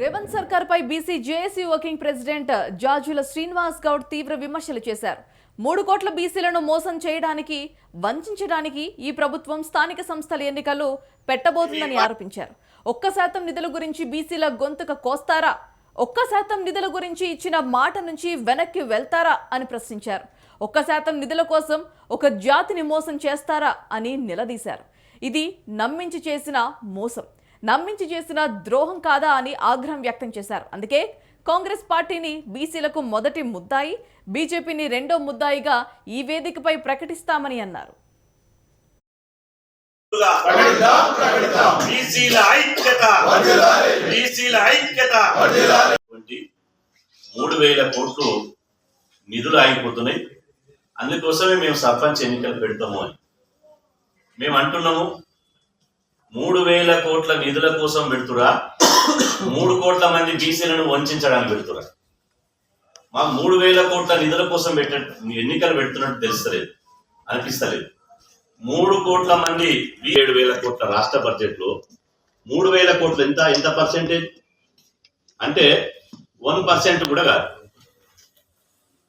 రేవంత్ సర్కార్ పై BC JAC working president Jajula Srinivas Goud తీవ్ర విమర్శలు చేశారు. మూడు కోట్ల బీసీలను మోసం చేయడానికి వంచడానికి ఈ ప్రభుత్వం స్థానిక సంస్థల ఎన్నికలు పెట్టబోతుందని ఆరోపించారు. ఒక్క శాతం నిధుల గురించి బీసీల గొంతుక కోస్తారా? ఒక్క శాతం నిధుల గురించి ఇచ్చిన మాట నుంచి వెనక్కి వెళ్తారా అని ప్రశ్నించారు. ఒక్క శాతం నిధుల కోసం ఒక జాతిని మోసం చేస్తారా అని నిలదీశారు. ఇది నమ్మించి చేసిన మోసం. నమ్మించి చేసిన ద్రోహం కాదా అని ఆగ్రహం వ్యక్తం చేశారు. అందుకే కాంగ్రెస్ పార్టీని బీసీలకు మొదటి ముద్దాయి బీజేపీని రెండో ముద్దాయిగా ఈ వేదికపై ప్రకటిస్తామని అన్నారు. మూడు వేల కోట్లు నిధులు ఆగిపోతున్నాయి. అందుకోసమే మేము సర్పంచ్ ఎన్నికలు పెడతాము అని. మేము అంటున్నాము మూడు వేల కోట్ల నిధుల కోసం పెడుతురా? మూడు కోట్ల మంది బీసీలను వంచడానికి పెడుతురా? మా మూడు వేల కోట్ల నిధుల కోసం పెట్ట ఎన్నికలు పెడుతున్నట్టు తెలుస్తలేదు. అనిపిస్తలేదు. మూడు కోట్ల మంది ఏడు వేల కోట్ల రాష్ట్ర బడ్జెట్లో మూడు వేల కోట్లు ఎంత ఎంత పర్సెంటేజ్? అంటే వన్ పర్సెంట్ కూడా కాదు.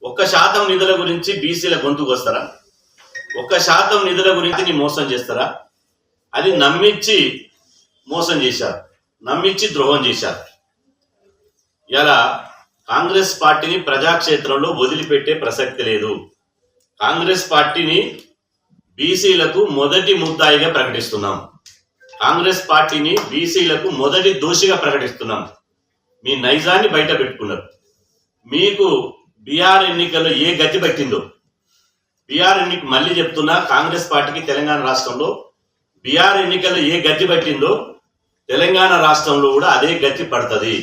ఒక్క శాతం నిధుల గురించి బీసీల గొంతుకు వస్తారా? ఒక్క శాతం నిధుల గురించి నీ మోసం చేస్తారా? అది నమ్మించి మోసం చేశారు. నమ్మించి ద్రోహం చేశారు. ఇలా కాంగ్రెస్ పార్టీని ప్రజాక్షేత్రంలో వదిలిపెట్టే ప్రసక్తి లేదు. కాంగ్రెస్ పార్టీని బీసీలకు మొదటి ముద్దాయిగా ప్రకటిస్తున్నాం. కాంగ్రెస్ పార్టీని బీసీలకు మొదటి దోషిగా ప్రకటిస్తున్నాం. మీ నైజాన్ని బయట పెట్టుకున్నారు. మీకు బీఆర్ ఎన్నికల్లో ఏ గతి పట్టిందో. బీఆర్ ఎన్నిక మళ్ళీ చెప్తున్నా కాంగ్రెస్ పార్టీకి తెలంగాణ రాష్ట్రంలో బీఆర్ ఎన్నికల్లో ఏ గతి పట్టిందో తెలంగాణ రాష్ట్రంలో కూడా అదే గతి పడుతుంది.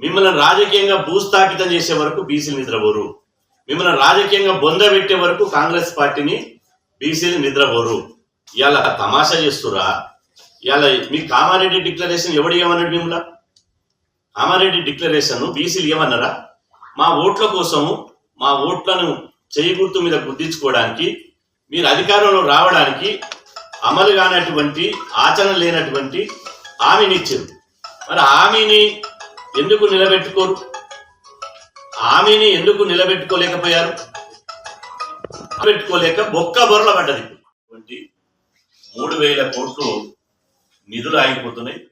మిమ్మల్ని రాజకీయంగా భూస్థాపితం చేసే వరకు బీసీలు నిద్రపోరు. మిమ్మల్ని రాజకీయంగా బొంద పెట్టే వరకు కాంగ్రెస్ పార్టీని బీసీలు నిద్రపోరు. ఇవాళ తమాషా చేస్తురా? ఇవాళ మీ కామారెడ్డి డిక్లరేషన్ ఎవడు ఏమన్నాడు మిమ్మల్ని? కామారెడ్డి డిక్లరేషన్ బీసీలు ఏమన్నారా? మా ఓట్ల కోసము మా ఓట్లను చేయి గుర్తు మీద గుర్తించుకోవడానికి మీరు అధికారంలో రావడానికి అమలు కానటువంటి ఆచరణ లేనటువంటి హామీని మరి హామీని ఎందుకు నిలబెట్టుకోరు? హామీని ఎందుకు నిలబెట్టుకోలేకపోయారు? పెట్టుకోలేక బొక్క బొరల పడ్డది. వంటి మూడు వేల కోట్లు నిధులు ఆగిపోతున్నాయి.